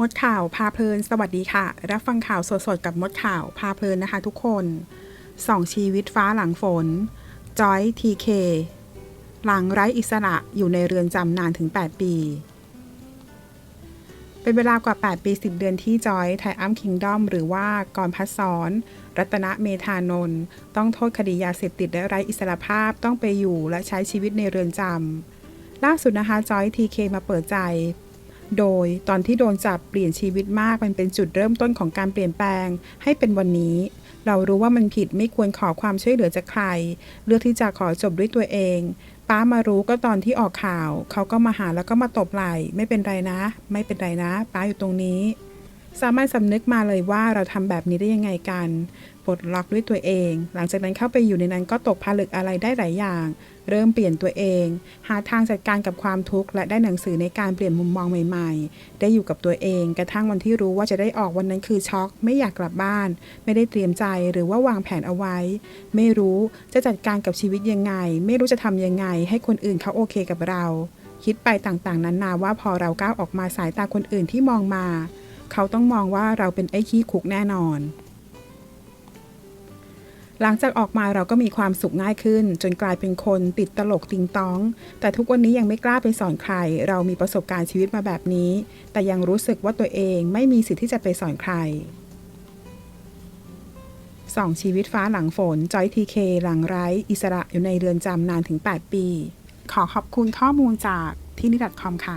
มดข่าวพาเพลิน สวัสดีค่ะ รับฟังข่าวสดๆ กับมดข่าวพาเพลินนะคะทุกคนสองชีวิตฟ้าหลังฝน จอยทีเคหลังไร้อิสระอยู่ในเรือนจำนานถึง 8 ปี เป็นเวลากว่า 8 ปี 10 เดือนที่จอยไทอัมคิงดอมหรือว่ากรพัฒสอนรัตนเมธานนท์ต้องโทษคดียาเสพติดและไร้อิสระภาพต้องไปอยู่และใช้ชีวิตในเรือนจำล่าสุดนะคะจอยทีเคมาเปิดใจ โดยตอนที่โดนจับเปลี่ยนชีวิตมากมันเป็นจุดเริ่มต้นของการเปลี่ยนแปลง ให้เป็นวันนี้ เรารู้ว่ามันผิดไม่ควรขอความช่วยเหลือจากใคร เลือกที่จะขอจบด้วยตัวเอง ป้ามารู้ก็ตอนที่ออกข่าว เขาก็มาหาแล้วก็มาตบไหล่ไม่เป็นไรนะ ไม่เป็นไรนะ ป้าอยู่ตรงนี้ สามารถสำนึกมาเลยว่าเราทำแบบนี้ได้ยังไงกันปลดล็อกด้วยตัวเอง หลังจากนั้นเข้าไปอยู่ในนั้นก็ตกผลึกอะไรได้หลายอย่าง เริ่มเปลี่ยนตัวเอง หาทางจัดการกับความทุกข์และได้หนังสือในการเปลี่ยนมุมมองใหม่ ๆ ได้อยู่กับตัวเอง กระทั่งวันที่รู้ว่าจะได้ออกวันนั้นคือช็อก ไม่อยากกลับบ้าน ไม่ได้เตรียมใจหรือว่าวางแผนเอาไว้ ไม่รู้จะจัดการกับชีวิตยังไง ไม่รู้จะทำยังไง ให้คนอื่นเขาโอเคกับเรา คิดไปต่างๆ นั้นนาว่าพอเราก้าวออกมาสายตาคนอื่นที่มองมา เขาต้องมองว่าเราเป็นไอ้ขี้คุกแน่นอน หลังจากออกมาเราก็มีความสุขง่ายขึ้น จนกลายเป็นคนติดตลกติงต้อง แต่ทุกวันนี้ยังไม่กล้าไปสอนใคร เรามีประสบการณ์ชีวิตมาแบบนี้ แต่ยังรู้สึกว่าตัวเองไม่มีสิทธิ์ที่จะไปสอนใครสองชีวิตฟ้าหลังฝนจอยทีเคหลังไร้ อิสระอยู่ในเรือนจำนานถึง 8 ปี ขอขอบคุณข้อมูลจากที่นี่ .com ค่ะ